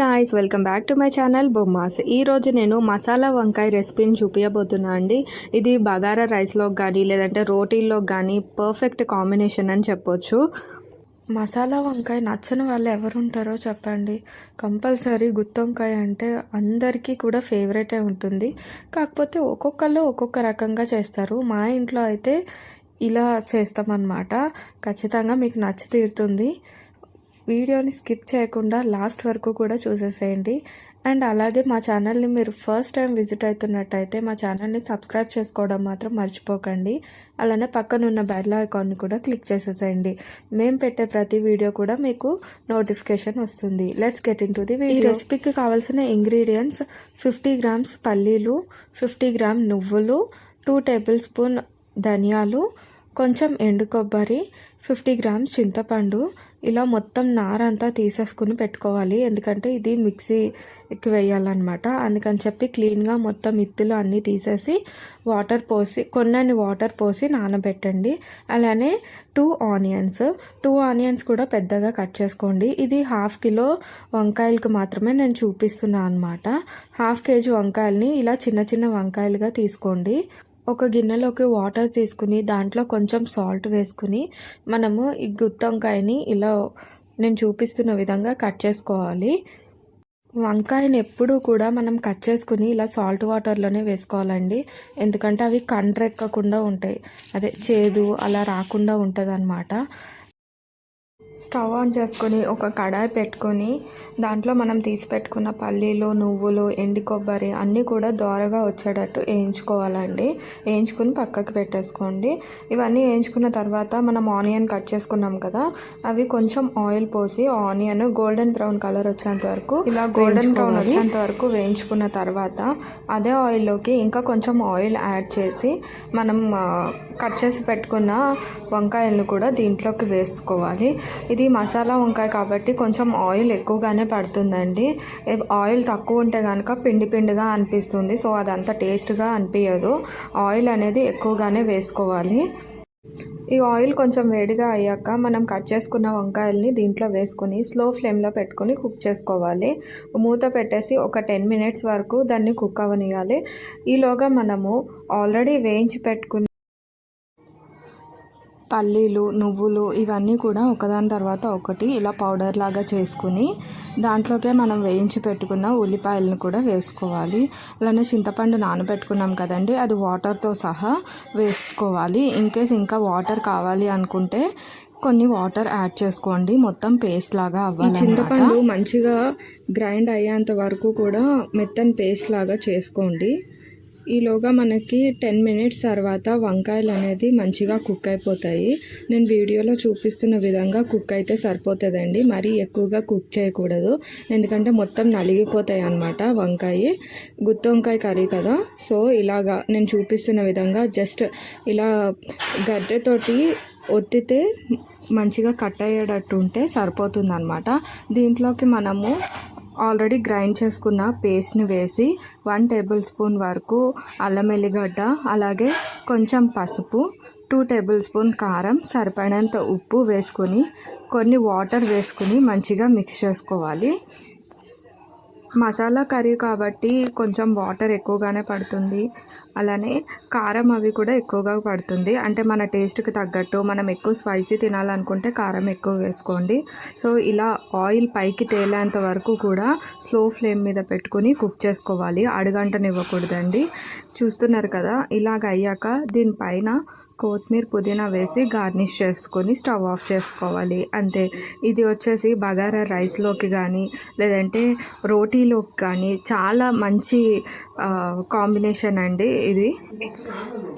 Guys welcome back to my channel Bommas ఈరోజు నేను మసాలా వంకాయ రెసిపీని చూపించబోతున్నా అండి. ఇది బగారా రైస్లో కానీ లేదంటే రోటీల్లో కానీ పర్ఫెక్ట్ కాంబినేషన్ అని చెప్పొచ్చు. మసాలా వంకాయ నచ్చని వాళ్ళు ఎవరు ఉంటారో చెప్పండి. కంపల్సరీ గుత్తొంకాయ అంటే అందరికీ కూడా ఫేవరెటే ఉంటుంది. కాకపోతే ఒక్కొక్కళ్ళు ఒక్కొక్క రకంగా చేస్తారు. మా ఇంట్లో అయితే ఇలా చేస్తామన్నమాట. ఖచ్చితంగా మీకు నచ్చి తీరుతుంది. వీడియోని స్కిప్ చేయకుండా లాస్ట్ వరకు కూడా చూసేసేయండి. అండ్ అలాగే మా ఛానల్ని మీరు ఫస్ట్ టైం విజిట్ అవుతున్నట్టయితే మా ఛానల్ని సబ్స్క్రైబ్ చేసుకోవడం మాత్రం మర్చిపోకండి. అలానే పక్కన ఉన్న బెల్ ఐకాన్ని కూడా క్లిక్ చేసేసేయండి. మేము పెట్టే ప్రతి వీడియో కూడా మీకు నోటిఫికేషన్ వస్తుంది. Let's get into the ఈ రెసిపీకి కావాల్సిన ఇంగ్రీడియంట్స్ ఫిఫ్టీ గ్రామ్స్ పల్లీలు ఫిఫ్టీ గ్రామ్ నువ్వులు టూ టేబుల్ స్పూన్ ధనియాలు కొంచెం ఎండు కొబ్బరి ఫిఫ్టీ గ్రామ్స్ చింతపండు. ఇలా మొత్తం నారంతా తీసేసుకుని పెట్టుకోవాలి. ఎందుకంటే ఇది మిక్సీకి వేయాలన్నమాట. అందుకని చెప్పి క్లీన్గా మొత్తం ఇత్తులు అన్నీ తీసేసి వాటర్ పోసి కొన్ని వాటర్ పోసి నానబెట్టండి. అలానే టూ ఆనియన్స్ టూ ఆనియన్స్ కూడా పెద్దగా కట్ చేసుకోండి. ఇది హాఫ్ కిలో వంకాయలకు మాత్రమే నేను చూపిస్తున్నాను అనమాట హాఫ్ కేజీ వంకాయలని ఇలా చిన్న చిన్న వంకాయలుగా తీసుకోండి. ఒక గిన్నెలోకి వాటర్ తీసుకుని దాంట్లో కొంచెం సాల్ట్ వేసుకుని మనము ఈ గుత్తొంకాయని ఇలా నేను చూపిస్తున్న విధంగా కట్ చేసుకోవాలి. వంకాయని ఎప్పుడూ కూడా మనం కట్ చేసుకుని ఇలా సాల్ట్ వాటర్లోనే వేసుకోవాలండి. ఎందుకంటే అవి కండ్రెక్కకుండా ఉంటాయి. అదే చేదు అలా రాకుండా ఉంటుంది అన్నమాట స్టవ్ ఆన్ చేసుకొని ఒక కడాయి పెట్టుకొని దాంట్లో మనం తీసి పెట్టుకున్న పల్లీలు నువ్వులు ఎండి కొబ్బరి అన్నీ కూడా దోరగా వచ్చేటట్టు వేయించుకోవాలండి. వేయించుకుని పక్కకి పెట్టేసుకోండి. ఇవన్నీ వేయించుకున్న తర్వాత మనం ఆనియన్ కట్ చేసుకున్నాం కదా అవి కొంచెం ఆయిల్ పోసి ఆనియన్ గోల్డెన్ బ్రౌన్ కలర్ వచ్చేంత వరకు ఇలా గోల్డెన్ బ్రౌన్ వచ్చేంత వరకు వేయించుకున్న తర్వాత అదే ఆయిల్లోకి ఇంకా కొంచెం ఆయిల్ యాడ్ చేసి మనం కట్ చేసి పెట్టుకున్న వంకాయలను కూడా దీంట్లోకి వేసుకోవాలి. ఇది మసాలా వంకాయ కాబట్టి కొంచెం ఆయిల్ ఎక్కువగానే పడుతుందండి. ఆయిల్ తక్కువ ఉంటే కనుక పిండి పిండిగా అనిపిస్తుంది. సో అదంతా టేస్ట్గా అనిపించదు ఆయిల్ అనేది ఎక్కువగానే వేసుకోవాలి. ఈ ఆయిల్ కొంచెం వేడిగా అయ్యాక మనం కట్ చేసుకున్న వంకాయల్ని దీంట్లో వేసుకొని స్లో ఫ్లేమ్లో పెట్టుకొని కుక్ చేసుకోవాలి. మూత పెట్టేసి ఒక టెన్ మినిట్స్ వరకు దాన్ని కుక్ అవ్వనియాలి ఈలోగా మనము ఆల్రెడీ వేయించి పెట్టుకున్న పల్లీలు నువ్వులు ఇవన్నీ కూడా ఒకదాని తర్వాత ఒకటి ఇలా పౌడర్ లాగా చేసుకుని దాంట్లోకే మనం వేయించి పెట్టుకున్న ఉల్లిపాయలను కూడా వేసుకోవాలి. అలానే చింతపండు నానబెట్టుకున్నాం కదండి అది వాటర్తో సహా వేసుకోవాలి. ఇన్కేస్ ఇంకా వాటర్ కావాలి అనుకుంటే కొన్ని వాటర్ యాడ్ చేసుకోండి మొత్తం పేస్ట్ లాగా అవ్వాలి చింతపండు మంచిగా గ్రైండ్ అయ్యేంత వరకు కూడా మెత్తని పేస్ట్ లాగా చేసుకోండి. ఈలోగా మనకి టెన్ మినిట్స్ తర్వాత వంకాయలు అనేది మంచిగా కుక్ అయిపోతాయి. నేను వీడియోలో చూపిస్తున్న విధంగా కుక్ అయితే సరిపోతుందండి. మరీ ఎక్కువగా కుక్ చేయకూడదు. ఎందుకంటే మొత్తం నలిగిపోతాయి అన్నమాట వంకాయ. గుత్తి వంకాయ కర్రీ కదా. సో ఇలాగా నేను చూపిస్తున్న విధంగా జస్ట్ ఇలా గడ్డతోటి ఒత్తితే మంచిగా కట్ అయ్యేటట్టు ఉంటే సరిపోతుంది దీంట్లోకి మనము ఆల్రెడీ గ్రైండ్ చేసుకున్న పేస్ట్ని వేసి వన్ టేబుల్ స్పూన్ వరకు అల్లం ఎల్లిగడ్డ అలాగే కొంచెం పసుపు టూ టేబుల్ స్పూన్ కారం సరిపడినంత ఉప్పు వేసుకొని కొన్ని వాటర్ వేసుకుని మంచిగా మిక్స్ చేసుకోవాలి. మసాలా కర్రీ కాబట్టి కొంచెం వాటర్ ఎక్కువగానే పడుతుంది. అలానే కారం అవి కూడా ఎక్కువగా పడుతుంది. అంటే మన టేస్ట్కి తగ్గట్టు మనం ఎక్కువ స్పైసీ తినాలనుకుంటే కారం ఎక్కువ వేసుకోండి. సో ఇలా ఆయిల్ పైకి తేలేంత వరకు కూడా స్లో ఫ్లేమ్ మీద పెట్టుకుని కుక్ చేసుకోవాలి. అడుగంటనివ్వకూడదండి. చూస్తున్నారు కదా ఇలాగ అయ్యాక దీనిపైన కొత్తిమీర పుదీనా వేసి గార్నిష్ చేసుకొని స్టవ్ ఆఫ్ చేసుకోవాలి. అంతే. ఇది వచ్చేసి బగారా రైస్లోకి కానీ లేదంటే రోటీలోకి కానీ చాలా మంచి కాంబినేషన్ అండి ఇది.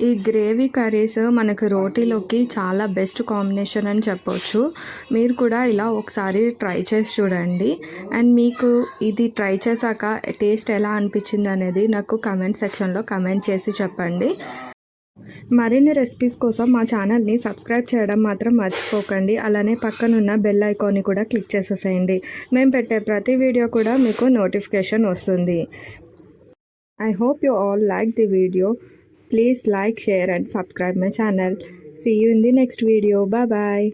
ఈ గ్రేవీ కర్రీస్ మనకు రోటీలోకి చాలా బెస్ట్ కాంబినేషన్ అని చెప్పొచ్చు. మీరు కూడా ఇలా ఒకసారి ట్రై చేసి చూడండి. అండ్ మీకు ఇది ట్రై చేశాక టేస్ట్ ఎలా అనిపించింది అనేది నాకు కమెంట్ సెక్షన్లో కమెంట్ చేసి చెప్పండి. మరిన్ని రెసిపీస్ కోసం మా ఛానల్ని సబ్స్క్రైబ్ చేయడం మాత్రం మర్చిపోకండి. అలానే పక్కనున్న బెల్ ఐకాన్ని కూడా క్లిక్ చేసేసేయండి. మేము పెట్టే ప్రతి వీడియో కూడా మీకు నోటిఫికేషన్ వస్తుంది. I hope you all like the video. Please like share and subscribe my channel. See you in the next video bye